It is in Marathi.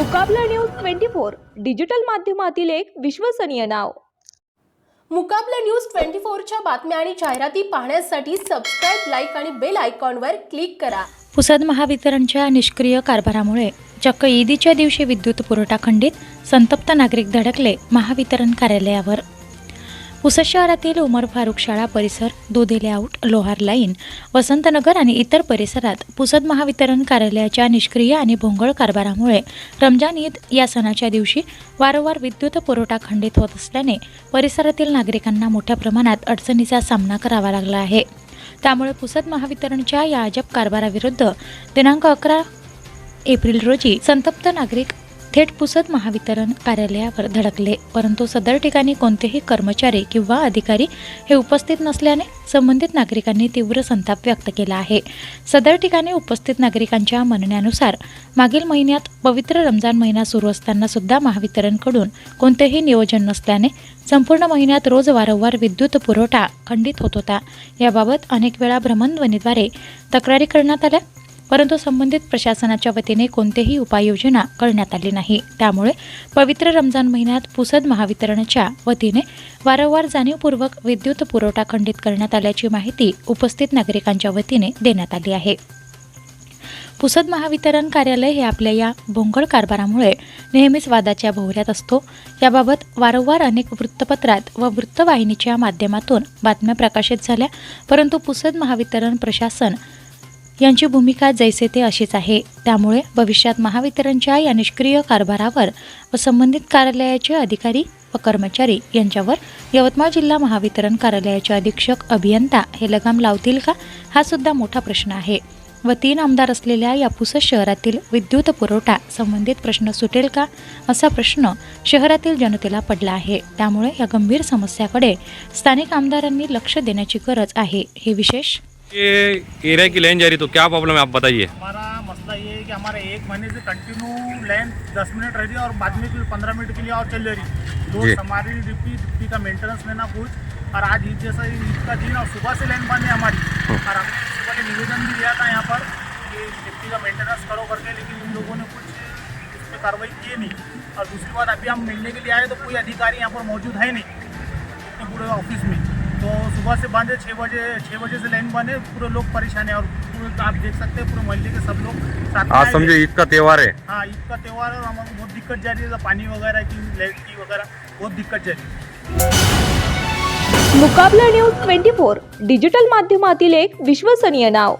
Mukabla news twenty four digital माध्यमातील एक विश्वसनीय नाव. मुकाबला न्यूज ट्वेंटी फोरच्या बातम्या आणि जाहिराती पाहण्यासाठी सबस्क्राईब लाईक आणि बेल आयकॉनवर क्लिक करा. पुसद महावितरणच्या निष्क्रिय कारभारामुळे चक्क ईदीच्या दिवशी विद्युत पुरवठा खंडित संतप्त नागरिक धडकले महावितरण कार्यालयावर. पुसद शहरातील उमर फारुक शाळा परिसर दुधे लेआउट लोहार लाईन वसंतनगर आणि इतर परिसरात पुसद महावितरण कार्यालयाच्या निष्क्रिय आणि भोंगळ कारभारामुळे रमजान ईद या सणाच्या दिवशी वारंवार विद्युत पुरवठा खंडित होत असल्याने परिसरातील नागरिकांना मोठ्या प्रमाणात अडचणीचा सामना करावा लागला आहे. त्यामुळे पुसद महावितरणच्या या अजब कारभाराविरुद्ध दिनांक अकरा एप्रिल रोजी संतप्त नागरिक थेट पुसद महावितरण कार्यालयावर धडकले. परंतु सदर ठिकाणी कोणतेही कर्मचारी किंवा अधिकारी हे उपस्थित नसल्याने संबंधित नागरिकांनी तीव्र संताप व्यक्त केला आहे. सदर ठिकाणी उपस्थित नागरिकांच्या म्हणण्यानुसार मागील महिन्यात पवित्र रमजान महिना सुरू असताना सुद्धा महावितरणकडून कोणतेही नियोजन नसल्याने संपूर्ण महिन्यात रोज वारंवार विद्युत पुरवठा खंडित होत होता. याबाबत अनेक वेळा भ्रमणध्वनीद्वारे तक्रारी करण्यात आल्या. परंतु संबंधित प्रशासनाच्या वतीने कोणतेही उपाययोजना करण्यात आली नाही. त्यामुळे पवित्र रमजान महिन्यात पुसद महावितरणच्या वतीने वारंवार जाणीवपूर्वक विद्युत पुरवठा खंडित करण्यात आल्याची माहिती उपस्थित नागरिकांच्या वतीने देण्यात आली आहे. पुसद महावितरण कार्यालय हे आपल्या या भोंगळ कारभारामुळे नेहमीच वादाच्या भोवऱ्यात असतो. याबाबत वारंवार अनेक वृत्तपत्रात व वृत्तवाहिनीच्या माध्यमातून बातम्या प्रकाशित झाल्या परंतु पुसद महावितरण प्रशासन यांची भूमिका जैसे ते अशीच आहे. त्यामुळे भविष्यात महावितरणच्या या निष्क्रिय कारभारावर व संबंधित कार्यालयाचे अधिकारी व कर्मचारी यांच्यावर यवतमाळ जिल्हा महावितरण कार्यालयाचे अधीक्षक अभियंता हे लगाम लावतील का? हा सुद्धा मोठा प्रश्न आहे. व तीन आमदार असलेल्या या पुसद शहरातील विद्युत पुरवठा संबंधित प्रश्न सुटेल का? असा प्रश्न शहरातील जनतेला पडला आहे. त्यामुळे या गंभीर समस्याकडे स्थानिक आमदारांनी लक्ष देण्याची गरज आहे. हे विशेष ये एरिया की लाइन जा रही तो क्या प्रॉब्लम है आप बताइए। हमारा मसला ये है कि हमारे एक महीने से कंटिन्यू लाइन दस मिनट रह रही है और बाद में फिर पंद्रह मिनट के लिए और चल रही। रोज हमारी डिप्टी डिप्टी का मेंटेनेंस लेना कुछ और आज ईद जैसा ईद का दिन और सुबह से लाइन बंद है हमारी। और हमने सुबह के निवेदन भी दिया था यहाँ पर कि डिप्टी का मेंटेनेंस करो करके लेकिन इन लोगों ने कुछ इस पर कार्रवाई की नहीं। और दूसरी बात अभी हम मिलने के लिए आए तो कोई अधिकारी यहाँ पर मौजूद है नहीं पूरे ऑफ़िस में। तो सुबह से है छः बजे छः बजे से लाइन है। पूरे लोग परेशान है और पूरे आप देख सकते हैं पूरे मोहल्ले के सब लोग साथ आज समझो। ईद का त्यौहार है। हाँ ईद का त्यौहार है और हमारे बहुत दिक्कत जा रही है पानी वगैरह की लाइट की वगैरह बहुत दिक्कत जा रही है। Mukabla news twenty four digital माध्यमातील एक विश्वसनीय नाव।